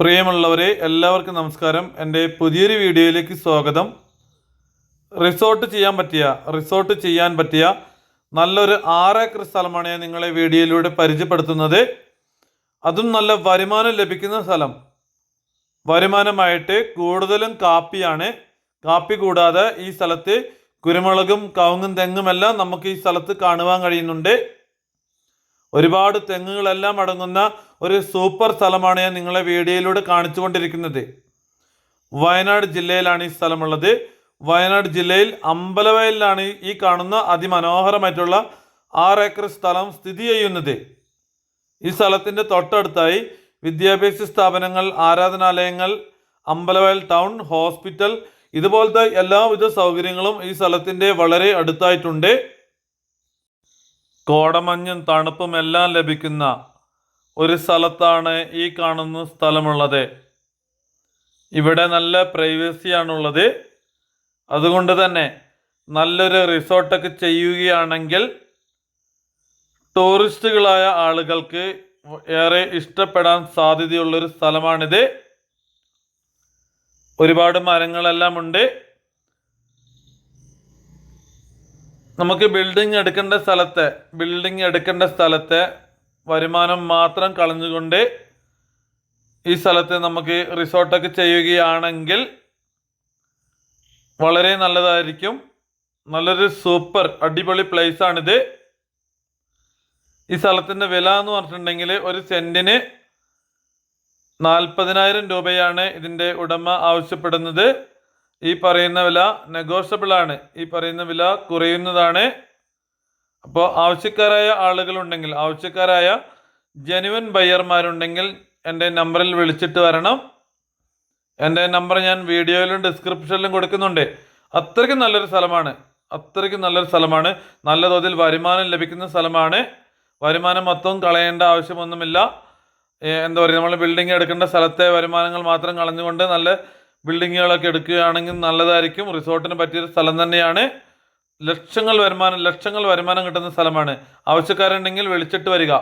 പ്രിയമുള്ളവരെ എല്ലാവർക്കും നമസ്കാരം. എന്റെ പുതിയൊരു വീഡിയോയിലേക്ക് സ്വാഗതം. റിസോർട്ട് ചെയ്യാൻ പറ്റിയ റിസോർട്ട് ചെയ്യാൻ പറ്റിയ നല്ലൊരു ആറേക്കർ സ്ഥലമാണ് ഞാൻ നിങ്ങളെ വീഡിയോയിലൂടെ പരിചയപ്പെടുത്തുന്നത്. അതും നല്ല വരുമാനം ലഭിക്കുന്ന സ്ഥലം. വരുമാനമായിട്ട് കൂടുതലും കാപ്പിയാണ്. കാപ്പി കൂടാതെ ഈ സ്ഥലത്ത് കുരുമുളകും കവുങ്ങും തെങ്ങുമെല്ലാം നമുക്ക് ഈ സ്ഥലത്ത് കാണുവാൻ കഴിയുന്നുണ്ട്. ഒരുപാട് തെങ്ങുകളെല്ലാം അടങ്ങുന്ന ഒരു സൂപ്പർ സ്ഥലമാണ് ഞാൻ നിങ്ങളെ വീഡിയോയിലൂടെ കാണിച്ചു കൊണ്ടിരിക്കുന്നത് വയനാട് ജില്ലയിലാണ് ഈ സ്ഥലമുള്ളത്. വയനാട് ജില്ലയിൽ അമ്പലവയലിലാണ് ഈ കാണുന്ന അതിമനോഹരമായിട്ടുള്ള ആറ് ഏക്കർ സ്ഥലം സ്ഥിതി ചെയ്യുന്നത്. ഈ സ്ഥലത്തിന്റെ തൊട്ടടുത്തായി വിദ്യാഭ്യാസ സ്ഥാപനങ്ങൾ ആരാധനാലയങ്ങൾ അമ്പലവയൽ ടൗൺ ഹോസ്പിറ്റൽ ഇതുപോലത്തെ എല്ലാവിധ സൗകര്യങ്ങളും ഈ സ്ഥലത്തിന്റെ വളരെ അടുത്തായിട്ടുണ്ട്. കോടമഞ്ഞും തണുപ്പും എല്ലാം ലഭിക്കുന്ന ഒരു സ്ഥലത്താണ് ഈ കാണുന്ന സ്ഥലമുള്ളത്. ഇവിടെ നല്ല പ്രൈവസിയാണുള്ളത് അതുകൊണ്ട് തന്നെ നല്ലൊരു റിസോർട്ടൊക്കെ ചെയ്യുകയാണെങ്കിൽ ടൂറിസ്റ്റുകളായ ആളുകൾക്ക് ഏറെ ഇഷ്ടപ്പെടാൻ സാധ്യതയുള്ളൊരു സ്ഥലമാണിത്. ഒരുപാട് മരങ്ങളെല്ലാം ഉണ്ട്. നമുക്ക് ബിൽഡിംഗ് എടുക്കേണ്ട സ്ഥലത്തെ ബിൽഡിംഗ് എടുക്കേണ്ട സ്ഥലത്തെ വരുമാനം മാത്രം കളഞ്ഞുകൊണ്ട് ഈ സ്ഥലത്തെ നമുക്ക് റിസോർട്ടൊക്കെ ചെയ്യുകയാണെങ്കിൽ വളരെ നല്ലതായിരിക്കും. നല്ലൊരു സൂപ്പർ അടിപൊളി ആണിത്. ഈ സ്ഥലത്തിന്റെ വില എന്ന് പറഞ്ഞിട്ടുണ്ടെങ്കിൽ ഒരു സെന്റിന് നാൽപ്പതിനായിരം രൂപയാണ് ഇതിന്റെ ഉടമ ആവശ്യപ്പെടുന്നത്. ഈ പറയുന്ന വില നെഗോഷ്യബിൾ ആണ്. ഈ പറയുന്ന വില കുറയുന്നതാണ്. അപ്പോൾ ആവശ്യക്കാരായ ആളുകളുണ്ടെങ്കിൽ ആവശ്യക്കാരായ ജെനുവൻ ബയ്യർമാരുണ്ടെങ്കിൽ എന്റെ നമ്പറിൽ വിളിച്ചിട്ട് വരണം. എന്റെ നമ്പർ ഞാൻ വീഡിയോയിലും ഡിസ്ക്രിപ്ഷനിലും കൊടുക്കുന്നുണ്ട്. അത്രയ്ക്ക് നല്ലൊരു സ്ഥലമാണ്. അത്രയ്ക്ക് നല്ലൊരു സ്ഥലമാണ്. നല്ല തോതിൽ വരുമാനം ലഭിക്കുന്ന സ്ഥലമാണ്. വരുമാനം മൊത്തവും കളയേണ്ട ആവശ്യമൊന്നുമില്ല. എന്താ പറയുക നമ്മൾ ബിൽഡിംഗ് എടുക്കേണ്ട സ്ഥലത്തെ വരുമാനങ്ങൾ മാത്രം കളഞ്ഞുകൊണ്ട് നല്ല ബിൽഡിങ്ങുകളൊക്കെ എടുക്കുകയാണെങ്കിൽ നല്ലതായിരിക്കും. റിസോർട്ടിന് പറ്റിയൊരു സ്ഥലം തന്നെയാണ്. ലക്ഷങ്ങൾ വരുമാനം ലക്ഷങ്ങൾ വരുമാനം കിട്ടുന്ന സ്ഥലമാണ്. ആവശ്യക്കാരുണ്ടെങ്കിൽ വിളിച്ചിട്ട് വരിക.